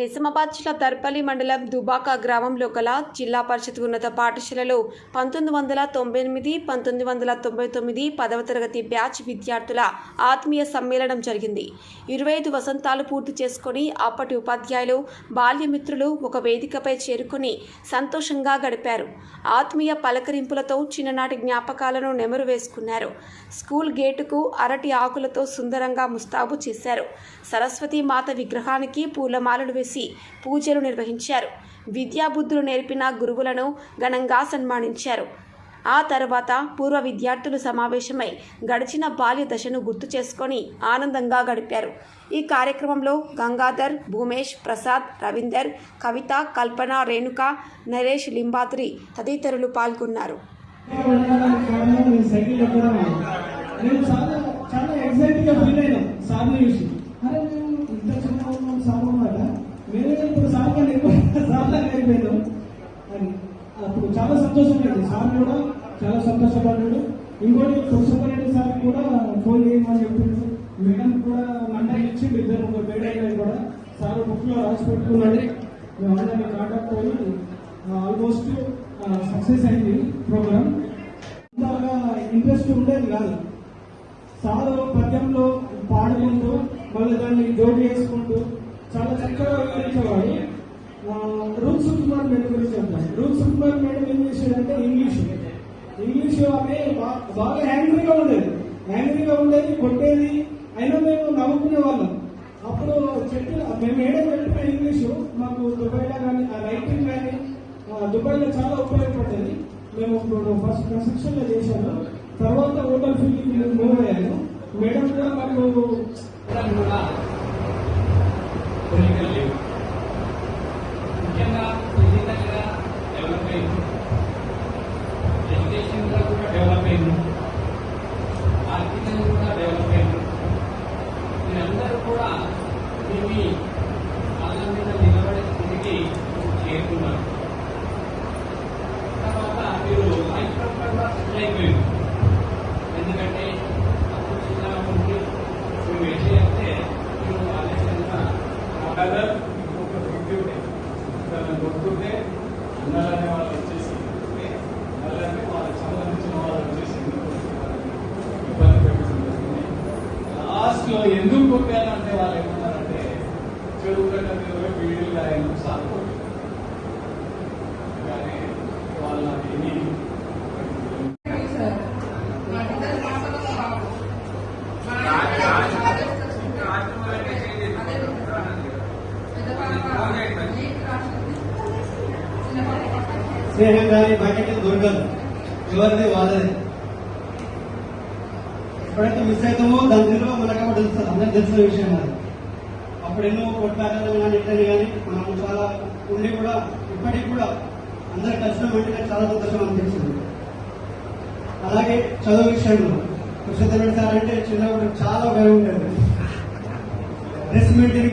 నిజామాబాద్ జిల్లా దర్పల్లి మండలం దుబాక గ్రామంలో గల జిల్లా పరిషత్ ఉన్నత పాఠశాలలో పంతొమ్మిది వందల తొంభై ఎనిమిది పంతొమ్మిది వందల తొంభై తొమ్మిది పదవ తరగతి బ్యాచ్ విద్యార్థుల ఆత్మీయ సమ్మేళనం జరిగింది. ఇరవై ఐదు వసంతాలు పూర్తి చేసుకొని అప్పటి ఉపాధ్యాయులు బాల్యమిత్రులు ఒక వేదికపై చేరుకొని సంతోషంగా గడిపారు. ఆత్మీయ పలకరింపులతో చిన్ననాటి జ్ఞాపకాలను నెమరు వేసుకున్నారు. స్కూల్ గేటుకు అరటి ఆకులతో సుందరంగా ముస్తాబు చేశారు. సరస్వతి మాత విగ్రహానికి పూలమాలలు వేసి పూజలు నిర్వహించారు. విద్యాబుద్ధులు నేర్పిన గురువులను ఘనంగా సన్మానించారు. ఆ తర్వాత పూర్వ విద్యార్థులు సమావేశమై గడిచిన బాల్య దశను గుర్తు చేసుకొని ఆనందంగా గడిపారు. ఈ కార్యక్రమంలో గంగాధర్ భూమేష్ ప్రసాద్ రవీందర్ కవిత కల్పన రేణుక నరేష్ లింబాద్రి తదితరులు పాల్గొన్నారు. చాలా చాలా ఫీల్ అయినా సార్ని చూసి. సార్ అని అప్పుడు చాలా సంతోషపడింది సార్ కూడా చాలా సంతోషపడ్డాడు. ఇంకోటి పురుషపరెడ్డి సార్ కూడా ఫోన్ చేయమని చెప్పిండు. మేడం కూడా నంబర్ ఇచ్చి ఇద్దరు ఒక మేడం కూడా. సార్ బుక్లో రాసి పెట్టుకున్నాడు మేము అందరినీ కాంటాక్ట్ అయ్యి ఆల్మోస్ట్ సక్సెస్ అయింది ప్రోగ్రామ్ బాగా ఇంట్రెస్ట్ ఉండేది కాదు. సార్ పద్యంలో పాడుకుంటూ మళ్ళీ దాన్ని జోడి చేసుకుంటూ చాలా చక్కగా వివరించేవాడు. రూప్ సుకుమార్ మేడం గురించి చెప్తాను రూప్ సుకుమార్ మేడం ఏం చేశాడంటే ఇంగ్లీష్. ఇంగ్లీష్ ఆమె బాగా యాంగ్రీగా ఉండేది. యాంగ్రీగా ఉండేది కొట్టేది. అయినా మేము నవ్వుకునే వాళ్ళం. అప్పుడు చెప్పి మేము మేడం చెప్పిన ఇంగ్లీషు మాకు దుబాయ్లో కానీ ఆ రైటింగ్ కానీ దుబాయ్లో చాలా ఉపయోగపడ్డది. మేము ఇప్పుడు ఫస్ట్ కన్స్ట్రక్షన్లో చేశాను. తర్వాత హోటల్ ఫీల్డింగ్ మూవ్ అయ్యాను. మేడం కూడా మాకు కూడా పోలికలు లేవు ముఖ్యంగా ఫిజికల్గా డెవలప్ అయింది ఎడ్యుకేషన్గా కూడా డెవలప్ అయింది ఆర్థికంగా కూడా డెవలప్ అయింది మీరందరూ కూడా మీ కాళ్ళ మీద నిలబడే స్థితికి చేరుకున్నారు. తర్వాత మీరు లైఫ్ కూడా అయిపోయింది ఎందుకంటే అప్పుడు చిన్నగా ఉండి మేము ఏం చేస్తే మీరు ఆలస్యంగా కలర్ ఇంకొక గుర్తుంటే దాన్ని గుర్తుంటే అన్నారనే వాళ్ళు వచ్చేసి ఉంటే వాళ్ళకి సంబంధించిన వాళ్ళు వచ్చేసి ఎందుకు వస్తున్నారు? ఇబ్బంది పెడుతుంది లాస్ట్ ఎందుకు కొట్టారంటే వాళ్ళు ఏమన్నారంటే చెరువు గడ్డ మీద వీడియో రాయడం సాగు కానీ వాళ్ళ ఎన్ని స్నేహం కానీ బకెట్ దొరకదు ఎవరిది వాళ్ళది ఎప్పుడైతే మిస్ అవుతామో దాని విలువ మనకు తెలుస్తుంది అందరికి తెలిసిన విషయం అది అప్పుడు ఎన్నో కొట్లాటలు కానీ ఎట్లని కానీ మనం చాలా ఉండి కూడా ఇప్పటికి కూడా అందరు కష్టం నాకు చాలా సంతోషం అనిపించింది. అలాగే చదువు విషయంలో కృష్ణ సార్ అంటే చిన్నప్పుడు చాలా భయం ఉండేది. Dress maintain